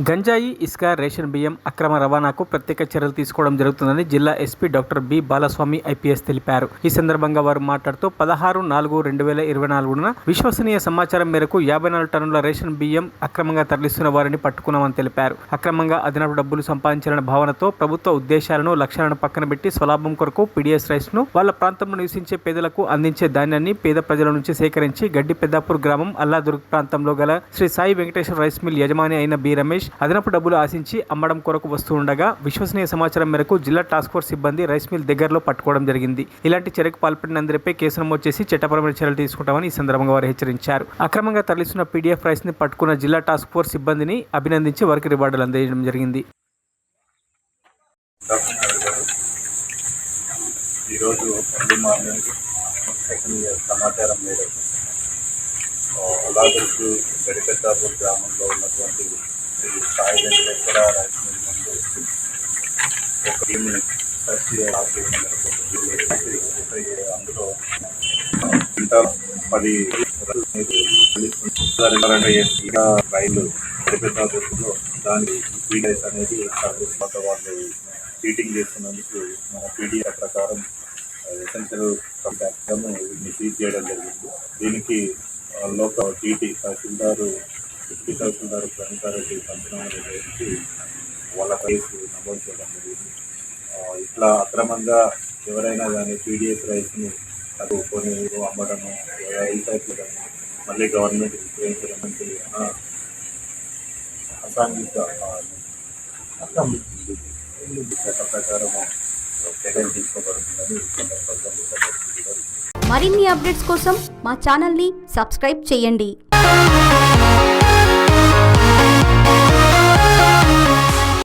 గంజాయి ఇసుక రేషన్ బియ్యం అక్రమ రవాణాకు ప్రత్యేక చర్యలు తీసుకోవడం జరుగుతుందని జిల్లా SP doctor B. Balaswamy IPS తెలిపారు. ఈ సందర్భంగా వారు మాట్లాడుతూ పదహారు నాలుగు రెండు వేల ఇరవై నాలుగున విశ్వసనీయ సమాచారం మేరకు యాభై నాలుగు టన్నుల రేషన్ బియ్యం అక్రమంగా తరలిస్తున్న వారిని పట్టుకున్నామని తెలిపారు. అక్రమంగా అదనపు డబ్బులు సంపాదించాలన్న భావనతో ప్రభుత్వ ఉద్దేశాలను లక్ష్యాలను పక్కన పెట్టి స్వలాభం కొరకు పీడీఎస్ రైస్ను వాళ్ళ ప్రాంతంలో నివసించే పేదలకు అందించే ధాన్యాన్ని పేద ప్రజల నుంచి సేకరించి గడ్డి పెద్దాపూర్ గ్రామం అల్లాదుర్గ్ ప్రాంతంలో గల శ్రీ సాయి వెంకటేశ్వర రైస్ మిల్ యజమాని అయిన బి. రమేష్ అదనపు డబ్బులు ఆశించి అమ్మడం కొరకు వస్తూ ఉండగా విశ్వసనీయ సమాచారం మేరకు జిల్లా టాస్క్ ఫోర్స్ సిబ్బంది రైస్ మిల్ దగ్గరలో పట్టుకోవడం జరిగింది. ఇలాంటి చర్యకు పాల్పడిన అందరిపై కేసు నమోదు చేసి చట్టపరమైన చర్యలు తీసుకుంటామని ఈ సందర్భంగా వారు హెచ్చరించారు. అక్రమంగా తరలిస్తున్న పీడీఎఫ్ రైస్ని పట్టుకున్న జిల్లా టాస్క్ ఫోర్స్ సిబ్బందిని అభినందించి వారికి రివార్డులు అందజేయడం జరిగింది. ఈరోజు మార్నింగ్ సమాచారం మేరకు అలాదుర్గు గడిపెత్తాపూర్ గ్రామంలో ఉన్నటువంటి సాయి వెంకటేశ్వర ఒక టీంని అందులో పది రైలు గడిపెత్తాపూర్లో దాని పీడీఎస్ అనేది సర్వీస్ వాళ్ళు సీటింగ్ చేస్తున్నందుకు మన పీడిఎఫ్ ప్రకారం ఎసెన్షియల్ కాంటాక్ట్గా వీటిని సీజ్ చేయడం జరిగింది దీనికి లోక టీటీ తహసీల్దారు డిప్యూటీ తహసీల్దారు ప్రణితారెడ్డి పంచనామా చేసి వాళ్ళ కేసు నమోదు చేయడం జరిగింది. ఇట్లా అక్రమంగా ఎవరైనా కానీ పీడిఎస్ రైస్ని అది కొన్ని అమ్మడము రీసైకిల్ మళ్ళీ గవర్నమెంట్ విక్రయించడం వంటి అసాంఘిక చట్ట ప్రకారము చర్యలు తీసుకోబడుతుందని మరిన్ని అప్డేట్స్ కోసం మా ఛానల్ని సబ్స్క్రైబ్ చేయండి.